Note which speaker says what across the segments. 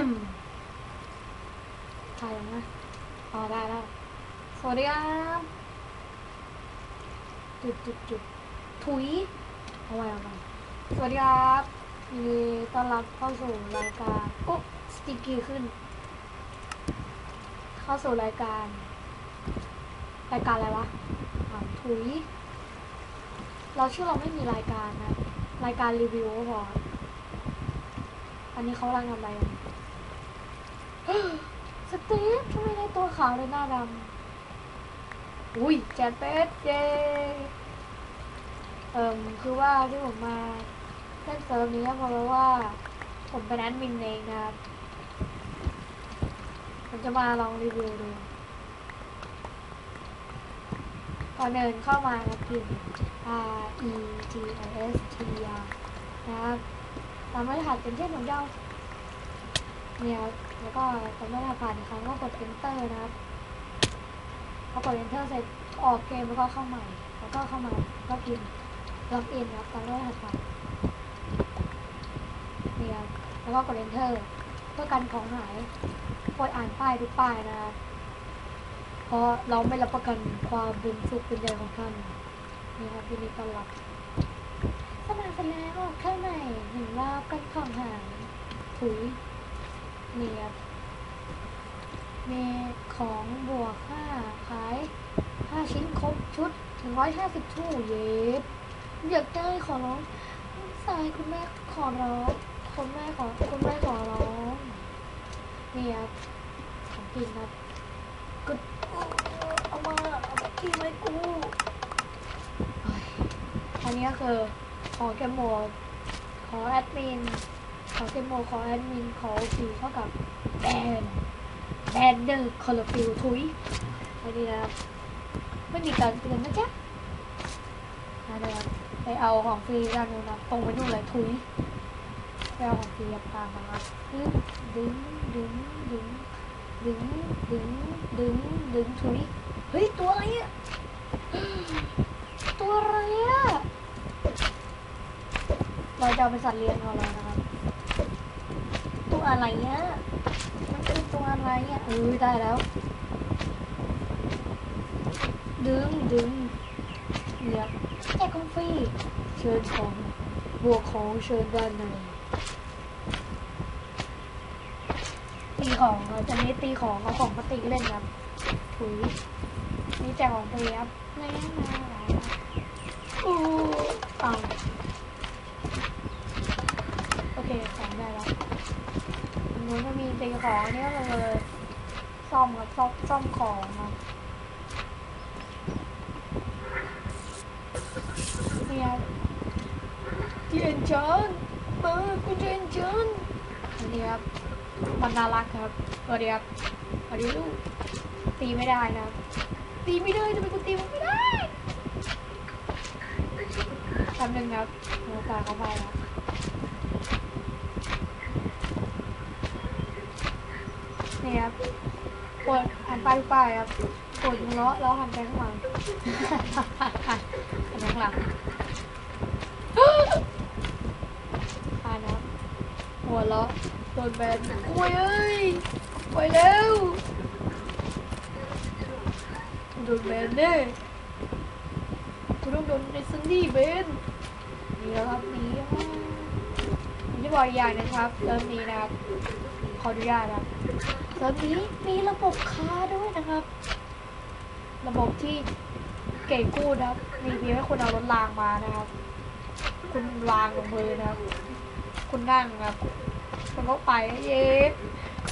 Speaker 1: ถ่ายยังไงอ๋อได้แล้วสวัสดีครับจุดจุดจุดถุยเอาไว้เอาไว้สวัสดีครับยินดีต้อนรับเข้าสู่รายการโอ๊ะสติกิขึ้น เข้าสู่รายการ รายการอะไรวะอ่าถุย เราชื่อเราไม่มีรายการนะ รายการรีวิวก็พออันนี้เขากำลังทำอะไรกัน สตีฟทำไมในตัวขาวเลยหน้าดำอุ้ยแจนเป็ดเย้เอ่มคือว่าที่ผมมาเล่นเซิร์ฟนี้ก็เพราะว่า ผมเป็นแอดมินเองนะครับ ผมจะมาลองรีวิวดูก่อเดินเข้ามานะพิมพ์ R E G I S T R นะครับตามมาตรฐานเป็นเช่นของเจ้าเนี่ย แล้วก็ตามมาตรฐานผ่านอีกครั้งก็กด enter นะครับพอกด enter เสร็จออกเกมแล้วก็เข้าใหม่ แล้วก็เข้ามาก็พิมพ์ log in ครับตามมาตรฐานผ่านเนี่ยแล้วก็กด enter เพื่อกันของหายกดอ่านป้ายทุกป้ายนะครับเพราะเราไม่รับประกันความเป็นสุขเป็นใหญ่ของท่านนี่ครับที่นี่ต้อนรับสมาเสร็จแล้วข้างในเห็นว่ากันของหางถุย นี่ครับมีของบวกห้าขายห้าชิ้นครบชุดถึงร้อยห้าสิบทู่เย็บอยากได้ขอร้องสายคุณแม่ขอร้องคุณแม่ขอคุณแม่ขอร้องนี่ครับของกินครับก็เอามาเอามากินไว้กูอันนี้ก็คือขอแกมโมขอแอดมิน ขอแกมโมขอแอดมินขอฟีเท่ากับแบนแบนเดอร์คอร์ฟิลทุยอันนี้นะครับไม่มีการเตือนนะจ๊ะอันนี้ครับไปเอาของฟรีด้านนู้นนะตรงไปนู่นเลยทุยไปเอาของฟรีตามมาครับดึงดึงดึงดึงดึงดึงดึงดึงถุยเฮ้ยตัวอะไรอะตัวอะไรอะเราจะเอาไปสัตว์เลี้ยงเราแล้วนะครับ ตัวอะไรอะมันเป็นตัวอะไรอะเออได้แล้ว ดึงดึงเนี่ยแจกของฟีเชิญของบวกของเชิญด้านในตีของเราจะไม่ตีของเอาของมาตีเล่นครับถุยนี่แจกของฟรีครับแน่นาอู้เอาโอเคของได้แล้วอันนู้นก็มีตี ของอันนี้ก็เลยซ่อมครับซ่อมซ่อมของครับเนี่ยเจียนจอนมาคุณเจียนจอนอันนี้ครับมันน่ารักครับสวัสดีครับสวัสดีลูกตีไม่ได้นะตีไม่ได้ทำไมกูตีมันไม่ได้แป๊บนึงครับโอกาสเข้าไปครับ นี่ครับกดหันไปทุกป้ายครับกดล้อแล้วหันไปข้างหลังหันไปข้างหลังอ่านครับหัวเราะโดนแบนโอ้ยเอ้ยไปแล้วโดนแบนแน่กูต้องโดนในซันนี่เบนนี่แล้วครับหนี่ผมจะบอกอีกอย่างนะครับเริ่มนี้นะครับขออนุญาตนะครับ เริ่มนี้มีระบบค้าด้วยนะครับ ระบบที่เก่งกู้นะครับ มีเพียงให้คุณเอารถรางมานะครับ คุณวางลงมือนะครับ คุณนั่งครับคุณก็ไปเย้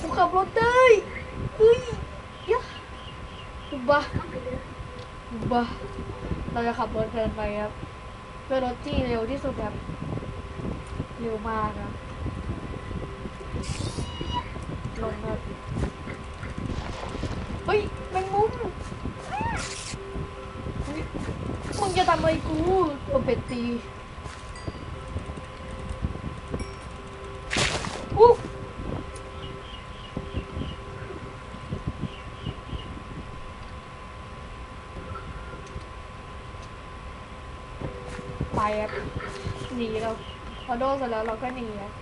Speaker 1: กูขับรถได้เฮ้ยยะอุบะอุบะเราจะขับรถเพลินไปครับด้วยรถที่เร็วที่สุดแบบเร็วมากครับ ลงครับเฮ้ยแมงมุมเฮ้ยมึงจะทำอะไรกูตัวเป็ดตีอู้ไปครับหนีเราพอโดนเสร็จแล้วเราก็หนีครับ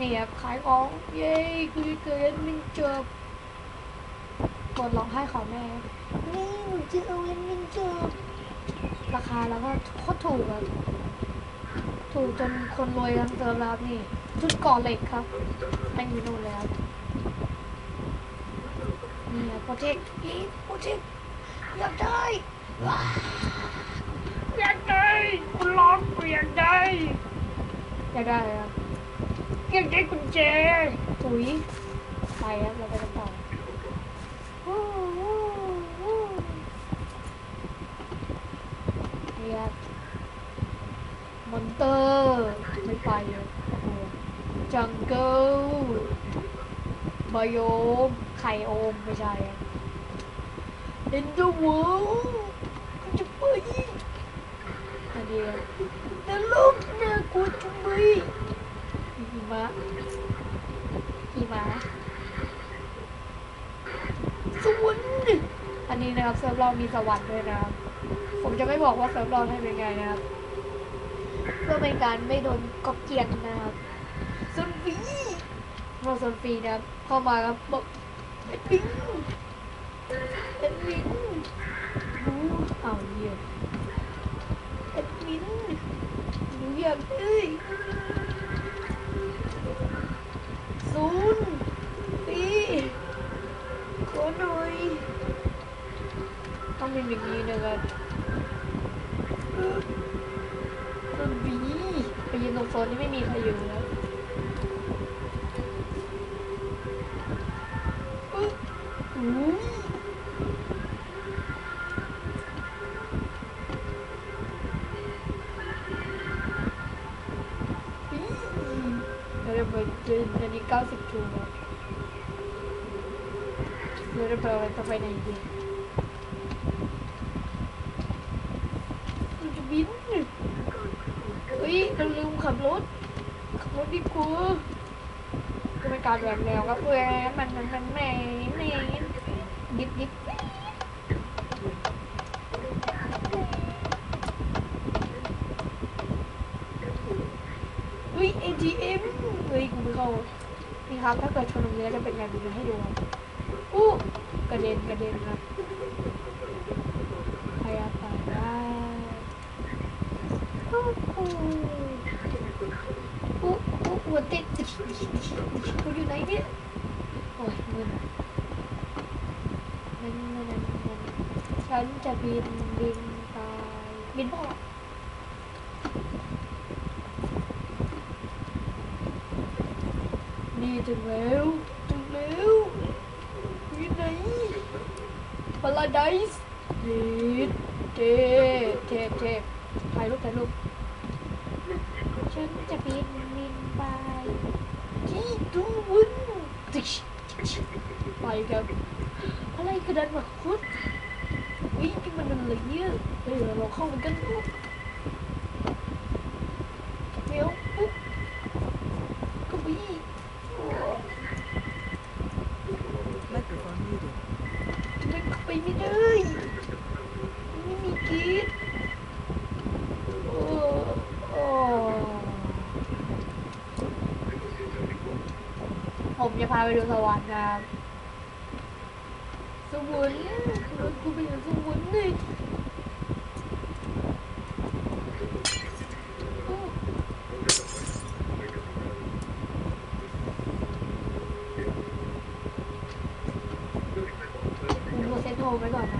Speaker 1: นี่ครับขายของเย้กูจะเกิดมินเจอบกดร้องไห้ขอแม่นี่หนูจะเอาเงินมินเจอบราคาแล้วก็โคตรถูกอะถูกจนคนรวยทั้งเติมแล้วนี่ชุดก่อเหล็กครับแม่งอยู่นู่นแล้วนี่โปรเทคอีโปรเทคอยากได้ว้าวอยากได้คุณร้องกูอยากได้อยากได้อะไรครับ อยากได้กุญแจถุยไปครับเราไปกันต่อวู้วู้วู้นี่ครับมอนเตอร์ไม่ไปเลยโอ้โหจังเกิลบายโอมไข่โอมไม่ใช่อะเอ็นดูเวิลด์จะไปอันนี้ครับนรกน่ากลัวจังเล ยหิมะหิมะสวรรค์อันนี้นะครับเซิร์ฟเรามีสวรรค์ด้วยนะครับ ผมจะไม่บอกว่าเซิร์ฟเราให้เป็นไงนะครับ เพื่อเป็นการไม่โดนก๊อปเกียนนะครับส่วนฟรีเราส่วนฟรีนะครับเข้ามาครับบอกเอ็ดวินเอ็ดวินดูเอาเยี่ยมเอ็ดวินหนูอยากเอ้ย ศูนย์ปีขอหน่อย ต้องเป็นอย่างนี้นะครับต้นบีไปยืนตรงโซนที่ไม่มีใครอยู่แล้วอุ้ย นนี้เก้าสิบทูแล้วเดี๋ยวเราจะไปไหนดีเราจะบินเฮ้ยเราลืมขับรถ ขับรถดีกว่าก็เป็นการแหวกแนวครับเพื่อนมันมันมันแม่แม่ดิบดิบเฮ้ย ATM เฮ้ยกูไม่เข้า นี่ครับ ถ้าเกิดชนตรงนี้จะเป็นไงดูให้ดูครับอู้กระเด็นกระเด็นครับพยายามไปได้อู้อู้อู้อู้หัวติดกูอยู่ไหนเนี่ยโอ้ยมึนนั่นนั่นนั่นนั่นฉันจะบินบินไปบินพ่อ นี่ ถึงแล้วถึงแล้วอยู่ไหนพาราไดส์เด็ดเทเทเทถ่ายรูปถ่ายรูปฉันจะบินบินไปที่ดูวุ้นไปครับอะไรกระดานมาคุดวิ่งมันอะไรเนี่ยเฮ้ยเราเข้าไปกันปุ๊บเดี๋ยวปุ๊บก็วิ่ง
Speaker 2: Microphone muted.
Speaker 1: ทำไมเข้าไปไม่ได้ไม่มีกีดโอ้โอ้ ผมจะพาไปดูสวรรค์นะครับสวรรค์กูไปอยู่สวรรค์เลยโอ้ผมกดเซตโทรไว้ก่อนนะ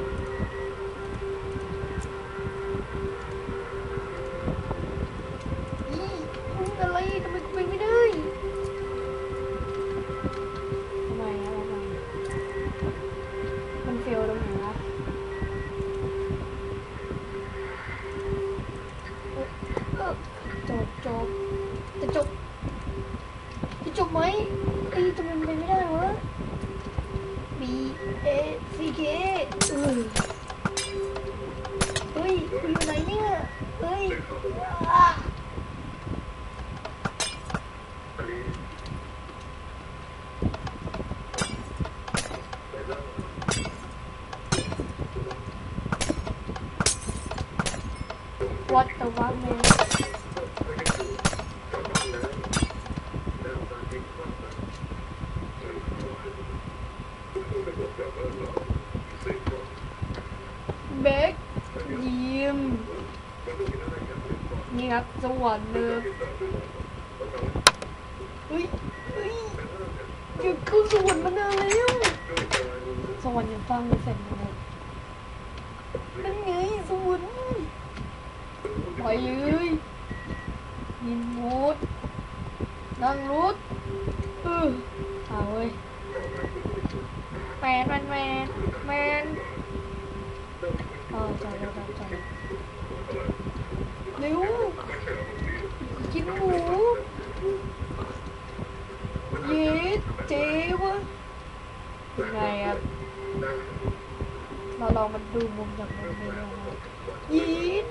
Speaker 1: What the one man? นี่ครับสวรรค์เลยเฮ้ยเฮ้ยอยากขึ้นสวรรค์มานานแล้วสวรรค์ยังฟังไม่เสร็จเลยนั่นไงสวรรค์ไปเลยยินมูดนั่งรุดเออเอาเว้ยแมนแมนแมนแมนเออจอดรถจอดเร็ว นหมูเย็ดเจ๊วะยังไงอะเราลองมันดูมุมจากมุมนี้นะยีด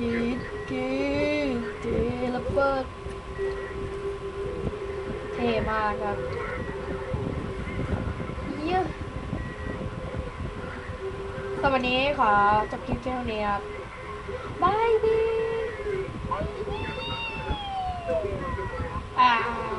Speaker 1: ยีดเจเจระเบิดเท่มากครับเยี่ยมสำหรับวันนี้ขอจบคลิปเท่านี้ครับายบีอ่า